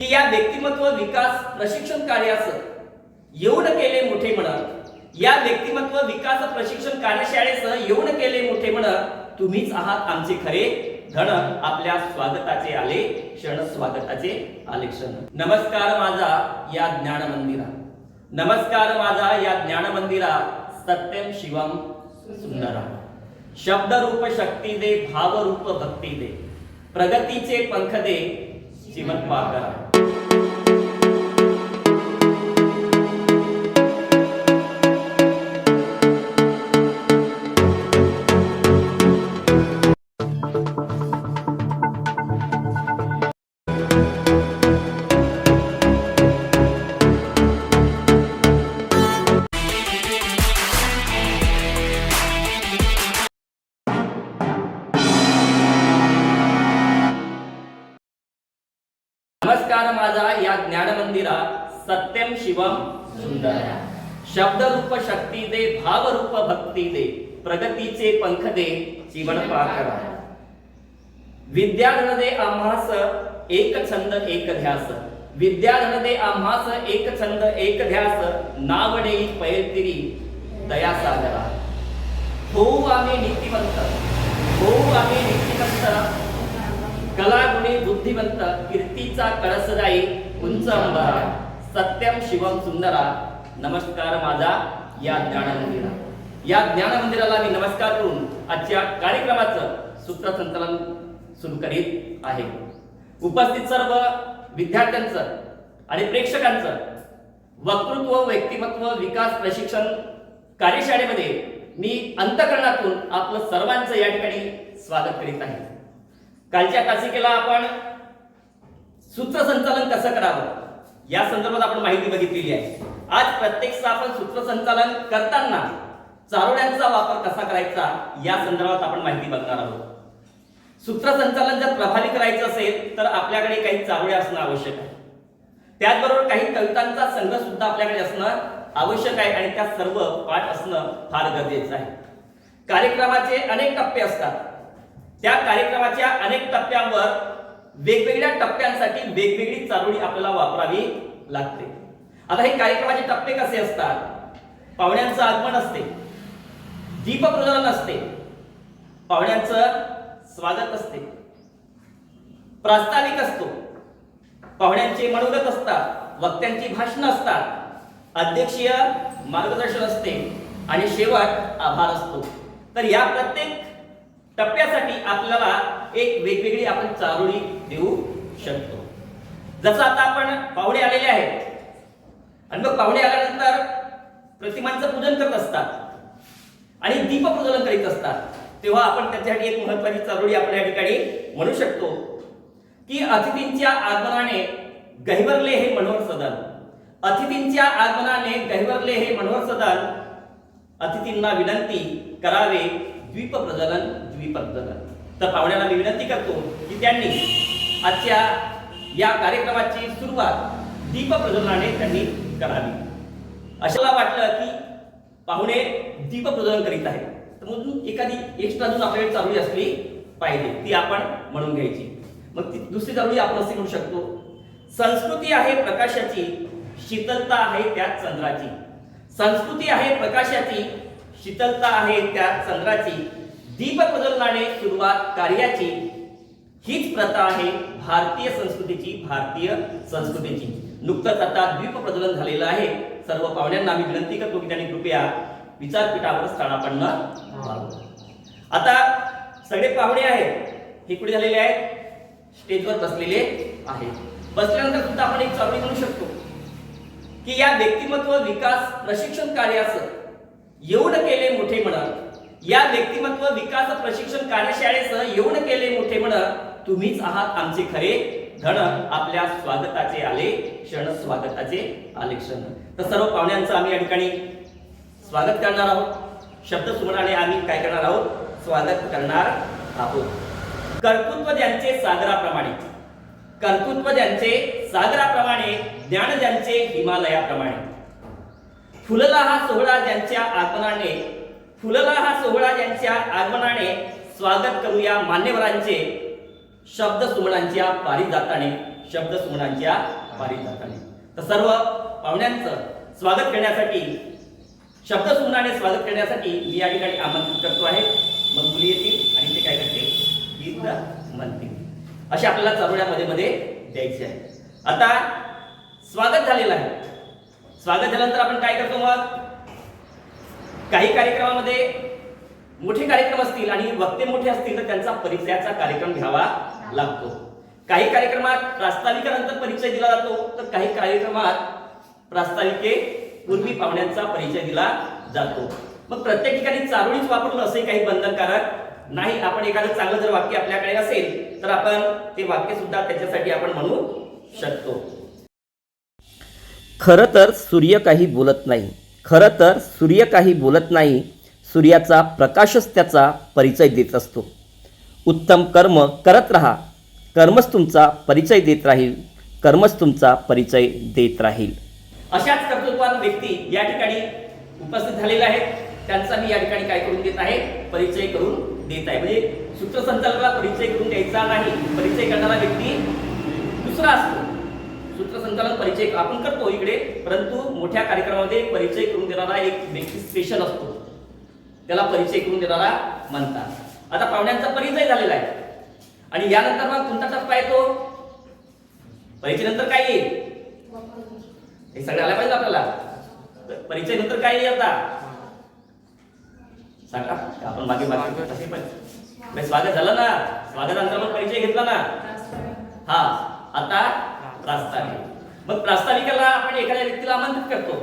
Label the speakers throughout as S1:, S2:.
S1: की या व्यक्तिमत्व विकास प्रशिक्षण कार्याचं येऊन केले मोठे म्हणा. या व्यक्तिमत्व विकास प्रशिक्षण कार्यशाळेचं येऊन केले मोठे म्हणा. तुम्हीच आहात आमचे खरे. धन आपल्या स्वागताचे आले क्षण स्वागताचे आले क्षण. नमस्कार माझा या ज्ञान मंदिरा. नमस्कार माझा या ज्ञान मंदिरा सत्यम शिवम सुंदरा. शब्दरूप शक्ती दे भावरूप भक्ती दे. प्रगतीचे पंख दे जीवन करा नमस्कार माझा या ज्ञान मंदिरा सत्यम शिवम सुंदर. शब्द रूप शक्ती दे भाव रूप भक्ती दे प्रगतीचे पंख दे जीवन पाकरा. विद्याधन दे आम्हास एक छंद एक ध्यास. विद्याधन दे आम्हास एक छंद एक ध्यास. नावडे पैतिरी दया सागरा होऊ आम्ही नीतिवंत होऊ आम्ही नीतिवंत कलागुणी बुद्धिवंत कीर्तीचा कळसदाई उंच अंबरा. सत्यम शिवम सुंदरा. नमस्कार माझा या ज्ञान मंदिरा या ज्ञान मंदिराला मी नमस्कार करून आजच्या कार्यक्रमाचं सूत्रसंचालन सुरू करीत आहे. उपस्थित सर्व विद्यार्थ्यांचं आणि प्रेक्षकांचं वक्तृत्व व्यक्तिमत्व विकास प्रशिक्षण कार्यशाळेमध्ये मी अंतकरणातून आपलं सर्वांचं या ठिकाणी स्वागत करीत आहे. कालच्या तासिकेला आपण सूत्रसंचालन कसं करावं? या संदर्भात आपण माहिती बघितलेली आहे. आज प्रत्यक्ष आपण सूत्रसंचालन करताना चारोड्यांचा वापर कसा करायचा या संदर्भात आपण माहिती बघणार आहोत. सूत्रसंचालन जर प्रभावी करायचं असेल तर आपल्याकडे काही चारोळे असणं आवश्यक आहे. त्याचबरोबर काही कवितांचा संघ सुद्धा आपल्याकडे असणं आवश्यक आहे आणि त्या सर्व पाठ असणं फार गरजेचं आहे. कार्यक्रमाचे अनेक टप्पे असतात. त्या कार्यक्रमाच्या अनेक टप्प्यांवर वेगवेगळ्या टप्प्यांसाठी वेगवेगळी चारोळी आपल्याला वापरावी लागते. आता हे कार्यक्रमाचे टप्पे कसे असतात? पाहुण्यांचं आगमन असते. दीपप्रज्वलन असते. पाहुण्यांचं स्वागत असते. प्रास्ताविक असतो. पाहुण्यांचे मनोगत असतात. वक्त्यांची भाषणं असतात. अध्यक्षीय मार्गदर्शन असते. आणि शेवट आभार असतो. तर या प्रत्येक टप्प्यासाठी आपल्याला एक वेगवेगळी आपण चारोळी देऊ शकतो. जसं आता आपण पाहुणे आलेले आहेत. आणि मग पाहुणे आल्यानंतर प्रतिमांचं पूजन करत असतात. आणि दीपप्रज्वलन करीत असतात. तेव्हा आपण त्याच्यासाठी एक महत्वाची चारोळी आपण या ठिकाणी म्हणू शकतो. की अतिथींच्या आगमनाने गहिवरले हे मनोहर सदन. अतिथींच्या आगमनाने गहिवरले हे मनोहर सदन. अतिथींना विनंती करावे. द्वीप प्रजनन द्वीप प्रजनन तर पाहुण्यांना मी विनंती करतो की त्यांनी आजच्या या कार्यक्रमाची सुरुवात दीप प्रज्वलनाने त्यांनी करावी. अशाला वाटलं की पाहुणे दीप प्रज्वलन करीत आहेत. तर म्हणून एखादी एक्स्ट्रा अजून आपल्याकडे चालू असली पाहिजे ती आपण म्हणून घ्यायची. मग ती दुसरी चालू आपण असे म्हणू शकतो. संस्कृती आहे प्रकाशाची शीतलता आहे त्यात चंद्राची. संस्कृती आहे प्रकाशाची शीतलता आहे त्या चंद्राची. दीप प्रज्वलनाने सुरुवात कार्याची. हीच प्रथा आहे भारतीय संस्कृतीची भारतीय संस्कृतीची. नुकतंच आता द्वीप प्रज्वलन झालेलं आहे. सर्व पाहुण्यांना मी विनंती करतो की त्यांनी कृपया विचारपीठावर स्थानापन्न व्हावं. आता सगळे पाहुणे आहेत. हे कुठे झालेले आहेत? स्टेजवर बसलेले आहेत. बसल्यानंतर सुद्धा आपण एक चालू म्हणू शकतो. की या व्यक्तिमत्व विकास प्रशिक्षण कार्याचं एवढं केले मोठे म्हणत. या व्यक्तिमत्व विकास प्रशिक्षण कार्यशाळेचं एवढं केले मोठे म्हणत तुम्हीच आहात आमचे खरे धन आपल्या स्वागताचे आले क्षण स्वागताचे आले क्षण. तर सर्व पाहुण्यांचं आम्ही या ठिकाणी स्वागत करणार आहोत. शब्द सुमनाने आम्ही काय करणार आहोत? स्वागत करणार आहोत. कर्तृत्व ज्यांचे सागराप्रमाणे. कर्तृत्व ज्यांचे सागराप्रमाणे ज्ञान ज्यांचे हिमालयाप्रमाणे. फुलला हा सोहळा ज्यांच्या आगमनाने फुलला हा सोहळा ज्यांच्या आगमनाने स्वागत करूया मान्यवरांचे शब्द सुमनांच्या पारिजाताने शब्द सुमणांच्या पारिजाताने. तर सर्व पाहुण्यांचं स्वागत करण्यासाठी शब्द सुमनाने स्वागत करण्यासाठी मी या ठिकाणी आमंत्रित करतो आहे. मग मुली येतील आणि ते काय करतील? गीत म्हणतील असे आपल्याला चरवण्यामध्ये मध्ये द्यायचे आहे. आता स्वागत झालेलं आहे. स्वागत झाल्यानंतर आपण काय करतो मग? काही कार्यक्रमामध्ये मोठे कार्यक्रम असतील आणि वक्ते मोठे असतील तर त्यांचा परिचयाचा कार्यक्रम घ्यावा लागतो. काही कार्यक्रमात प्रास्ताविकानंतर परिचय दिला जातो तर काही कार्यक्रमात प्रास्ताविके पूर्वी पाहुण्यांचा परिचय दिला जातो. मग प्रत्येक ठिकाणी चारोळीच वापरून असे काही बंधनकारक नाही. आपण एखादं चांगलं जर वाक्य आपल्याकडे असेल तर आपण ते वाक्य सुद्धा त्याच्यासाठी आपण म्हणू शकतो.
S2: खरं तर सूर्य काही बोलत नाही. खरं तर सूर्य काही बोलत नाही सूर्याचा प्रकाशच त्याचा परिचय देत असतो. उत्तम कर्म करत राहा. कर्मच तुमचा परिचय देत राहील. कर्मच तुमचा परिचय देत राहील.
S1: अशाच कर्तृत्वान व्यक्ती या ठिकाणी उपस्थित झालेल्या आहेत. त्यांचा मी या ठिकाणी काय करून देत आहे? परिचय करून देत आहे. म्हणजे सूत्रसंचालकाला परिचय करून द्यायचा नाही. परिचय करणारा व्यक्ती दुसरा असतो. सूत्रसंचालन परिचय आपण करतो इकडे परंतु मोठ्या कार्यक्रमामध्ये परिचय करून देणारा एक व्यक्ती स्पेशल असतो. त्याला परिचय करून देणारा म्हणतात. आता पाहुण्यांचा परिचय झालेला आहे. आणि यानंतर मग कोणता टप्पा येतो परिचय नंतर काय येईल? हे सगळं आलं पाहिजे आपल्याला. परिचय नंतर काय येईल आता? सांगा. आपण मागे मागे स्वागत झालं ना? स्वागतानंतर मग परिचय घेतला ना? हा. आता प्रास्ताविक. मग प्रास्ताविकाला आपण एखाद्या व्यक्तीला आमंत्रित करतो.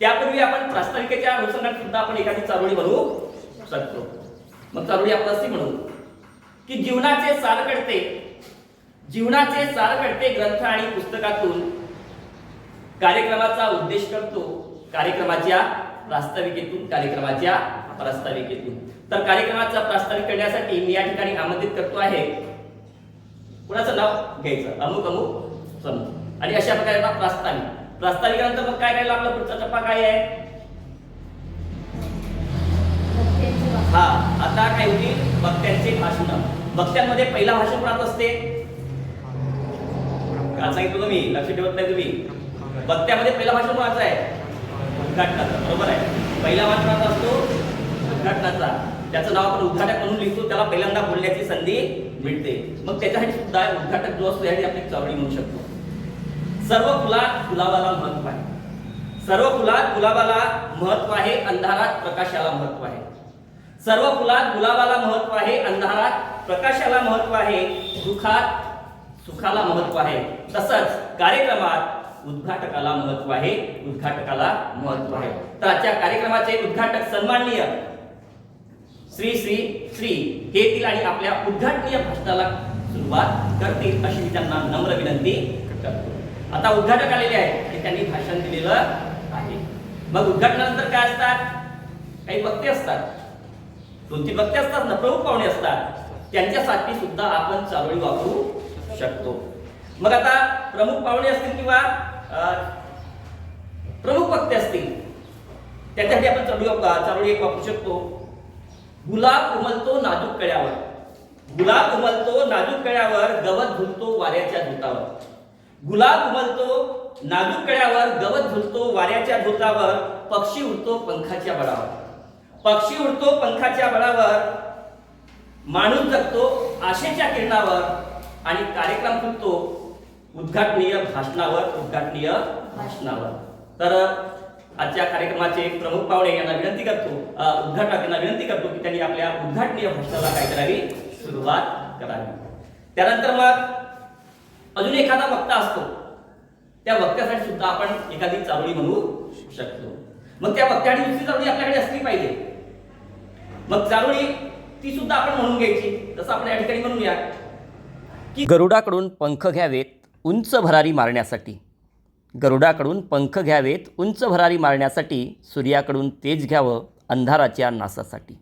S1: त्यापूर्वी आपण प्रास्ताविकेच्या अनुषंगाने सुद्धा आपण एखादी चारोळी बनवू शकतो. मग चारोळी आपण अशी म्हणू की जीवनाचे सार घडते. जीवनाचे सार घडते ग्रंथ आणि पुस्तकातून. कार्यक्रमाचा उद्देश करतो कार्यक्रमाच्या प्रास्ताविकेतून कार्यक्रमाच्या प्रास्ताविकेतून. तर कार्यक्रमाचा प्रास्ताविक करण्यासाठी मी या ठिकाणी आमंत्रित करतो आहे. कुणाचं नाव घ्यायचं? अमुक अमुक समूह आणि अशा प्रकारे प्रास्ताविक. प्रास्ताविकानंतर मग काय राहिलं आपला पुढचा? टप्पा काय आहे. हा आता काय होती? वक्त्यांचे भाषण. वक्त्यांमध्ये पहिला भाषण कोणाचं असते? काल सांगितलं तुम्ही लक्ष ठेवत नाही तुम्ही. वक्त्यामध्ये पहिला भाषण कोणाचं आहे? उद्घाटनाचा. बरोबर आहे. पहिला भाषण असतो? उद्घाटनाचा. त्याचं नाव आपण उद्घाटक म्हणून लिहितो त्याला पहिल्यांदा बोलण्याची संधी मिळते. मग त्याच्यासाठी सुद्धा उद्घाटक जो असतो यासाठी आपण एक चावडी म्हणू शकतो. सर्व फुलात गुलाबाला महत्त्व आहे. सर्व फुलात गुलाबाला महत्त्व आहे अंधारात प्रकाशाला महत्त्व आहे. सर्व फुलात गुलाबाला महत्त्व आहे अंधारात प्रकाशाला महत्त्व आहे दुःखात सुखाला महत्त्व आहे. तसंच कार्यक्रमात उद्घाटकाला महत्त्व आहे उद्घाटकाला महत्त्व आहे. तर आजच्या कार्यक्रमाचे उद्घाटक सन्माननीय श्री श्री श्री हे येतील आणि आपल्या उद्घाटनीय भाषणाला सुरुवात करतील अशी मी त्यांना नम्र विनंती करतो. आता उद्घाटक आलेले आहेत ते त्यांनी भाषण दिलेलं आहे. मग उद्घाटनानंतर काय असतात? काही वक्ते असतात. दोन तीन वक्ते असतात ना प्रमुख पाहुणे असतात. त्यांच्यासाठी सुद्धा आपण चारोळी वापरू शकतो. मग आता प्रमुख पाहुणे असतील किंवा प्रमुख वक्ते असतील त्याच्यासाठी आपण चारोळी वाप- चारोळी एक वापरू शकतो. गुलाब उमलतो नाजूक कळ्यावर. गुलाब उमलतो नाजूक कळ्यावर गवत झुलतो वाऱ्याच्या धुतावर. गुलाब उमलतो नाजूक कळ्यावर गवत झुलतो वाऱ्याच्या धुतावर पक्षी उडतो पंखाच्या बळावर. पक्षी उडतो पंखाच्या बळावर माणूस जगतो आशेच्या किरणावर आणि कार्यक्रम फुलतो उद्घाटनीय भाषणावर उद्घाटनीय भाषणावर. तर आजच्या कार्यक्रमाचे प्रमुख पाहुणे यांना विनंती करतो उद्घाटक यांना विनंती करतो की त्यांनी आपल्या उद्घाटनीय भाषणाला काय करावी? सुरुवात करावी. त्यानंतर मग अजून एखादा वक्ता असतो. त्या वक्त्यासाठी सुद्धा आपण एखादी चारोळी म्हणू शकतो. मग त्या वक्त्याने दुसरी चारोळी आपल्याकडे असली पाहिजे. मग चारोळी ती सुद्धा आपण म्हणून घ्यायची. तसं आपण या ठिकाणी म्हणूया
S2: गरुडाकडून पंख घ्यावेत उंच भरारी मारण्यासाठी. गरुडाकडून पंख घ्यावेत उंच भरारी मारण्यासाठी सूर्याकडून तेज घ्यावं अंधाराच्या नासासाठी.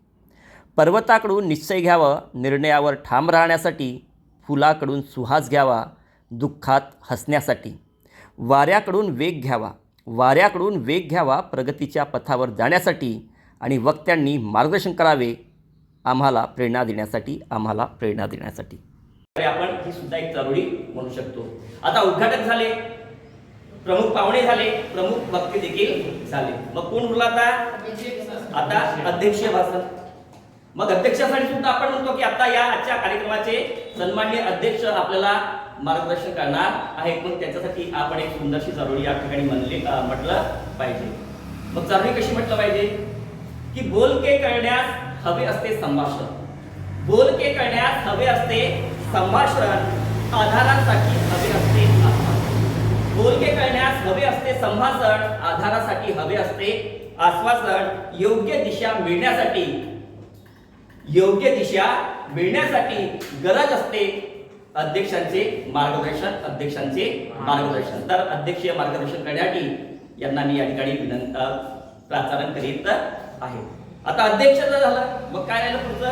S2: पर्वताकडून निश्चय घ्यावं निर्णयावर ठाम राहण्यासाठी फुलाकडून सुहास घ्यावा दुःखात हसण्यासाठी. वाऱ्याकडून वेग घ्यावा वाऱ्याकडून वेग घ्यावा प्रगतीच्या पथावर जाण्यासाठी आणि वक्त्यांनी मार्गदर्शन करावे आम्हाला प्रेरणा देण्यासाठी आम्हाला प्रेरणा देण्यासाठी.
S1: आपण ही सुद्धा एक चळवळी म्हणू शकतो. आता उद्घाटक झाले. प्रमुख पाहुणे झाले प्रमुख वक्ते देखील झाले. मग कोण उरला आता? आता अध्यक्ष भाषण. मग अध्यक्षासाठी सुद्धा आपण म्हणतो की आता या आजच्या कार्यक्रमाचे सन्मान्य अध्यक्ष आपल्याला मार्गदर्शन करणार आहेत. मग त्याच्यासाठी आपण एक सुंदरशी चरोळी या ठिकाणी म्हणले म्हटलं पाहिजे. मग चरोळी कशी म्हटलं पाहिजे? की बोलके करण्यास हवे असते संभाषण. बोलके करण्यास हवे असते संभाषण आधारांसाठी हवे असते. बोलके करण्यास हवे असते संभाषण आधारासाठी हवे असते आश्वासन योग्य दिशा मिळण्यासाठी. योग्य दिशा मिळण्यासाठी गरज असते अध्यक्षांचे मार्गदर्शन अध्यक्षांचे मार्गदर्शन. तर अध्यक्षीय मार्गदर्शन करण्यासाठी यांना मी या ठिकाणी विनंत अ, प्राचारण करीत आहे. आता अध्यक्ष जर झालं मग काय राहिलं पुढचं?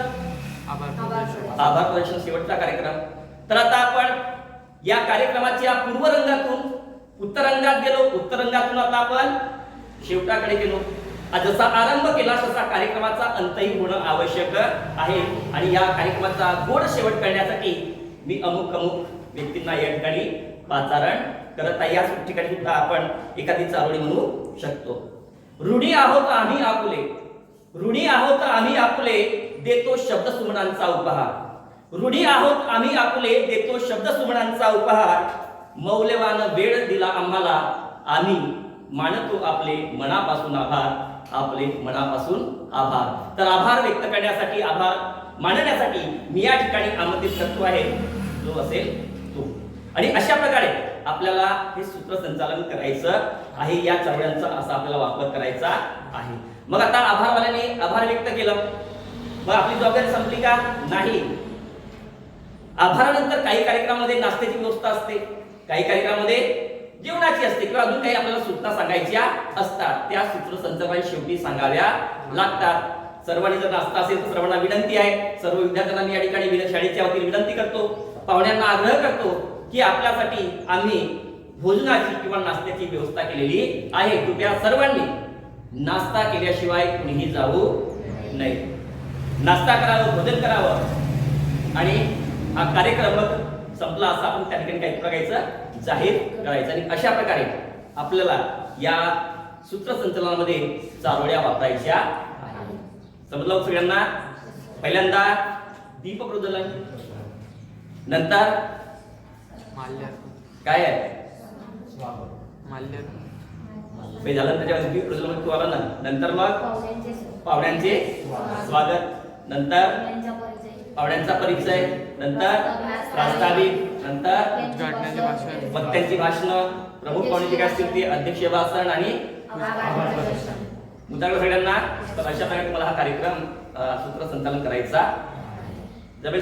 S1: आभार प्रदर्शन. शेवटचा कार्यक्रम. तर आता आपण या कार्यक्रमाच्या पूर्वरंगातून उत्तरंगात गेलो. उत्तरंगातून आता आपण शेवटाकडे गेलो. जसा आरंभ केला तसा कार्यक्रमाचा अंतही होणं आवश्यक आहे. आणि या कार्यक्रमाचा गोड शेवट करण्यासाठी मी अमुक अमुक व्यक्तींना या ठिकाणी पाचारण करत आहे. या ठिकाणी सुद्धा आपण एखादी चारोळी म्हणू शकतो. ऋणी आहोत आम्ही आपुले. ऋणी आहोत आम्ही आपुले देतो शब्द सुमनांचा उपहार. ऋणी आहोत आम्ही आपुले देतो शब्द सुमनांचा उपहार. मौल्यवान वेळ दिला आम्हाला. आम्ही मानतो आपले मनापासून आभार. आपले मनापासून आभार. तर आभार व्यक्त करण्यासाठी आभार मानण्यासाठी मी या ठिकाणी आमंत्रित करतो आहे. जो असेल तो. आणि अशा प्रकारे आपल्याला हे सूत्रसंचालन करायचं आहे. या चवड्यांचा असा आपल्याला वापर करायचा आहे. मग आता आभारवाल्याने आभार व्यक्त केलं. मग आपली जबाबदारी संपली का? नाही. आभारानंतर काही कार्यक्रमामध्ये नाश्त्याची व्यवस्था असते. काही कार्यक्रमामध्ये जेवणाची असते किंवा अजून काही आपल्याला सूचना सांगायच्या असतात. त्या सूत्रसंचालन शेवटी सांगाव्या लागतात. सर्वांनी जर नाश्ता असेल तर सर्वांना विनंती आहे. सर्व विद्यार्थ्यांना मी या ठिकाणी शाळेच्या वतीने विनंती करतो. पाहुण्यांना आग्रह करतो की आपल्यासाठी आम्ही भोजनाची किंवा नाश्त्याची व्यवस्था केलेली आहे. कृपया सर्वांनी नाश्ता केल्याशिवाय कुणीही जाऊ नये. नाश्ता करावं भोजन करावं आणि हा कार्यक्रम संपला असा आपण त्या ठिकाणी काही बघायचं जाहीर करायचं. आणि अशा प्रकारे आपल्याला या सूत्रसंचलनामध्ये चारोळ्या वापरायच्या आहेत. समजलं सगळ्यांना? पहिल्यांदा दीप प्रज्वलन नंतर काय आहे? हे झालं त्याच्यावर दीप प्रज्वलन तू आला ना नंतर मग पाहुण्यांचे स्वागत. नंतर पाहुण्यांचा परिचय. नंतर प्रास्ताविक नंतर. वक्त्यांची भाषण प्रमुख पाहुणे जे काय असतील ते अध्यक्षीय भाषण आणि मुद्दाकडे सगळ्यांना तर अशा प्रकारे तुम्हाला हा कार्यक्रम अ, सूत्रसंचालन करायचा. जमेल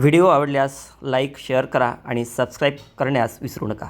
S2: व्हिडिओ आवडल्यास लाईक शेअर करा आणि सबस्क्राईब करण्यास विसरू नका.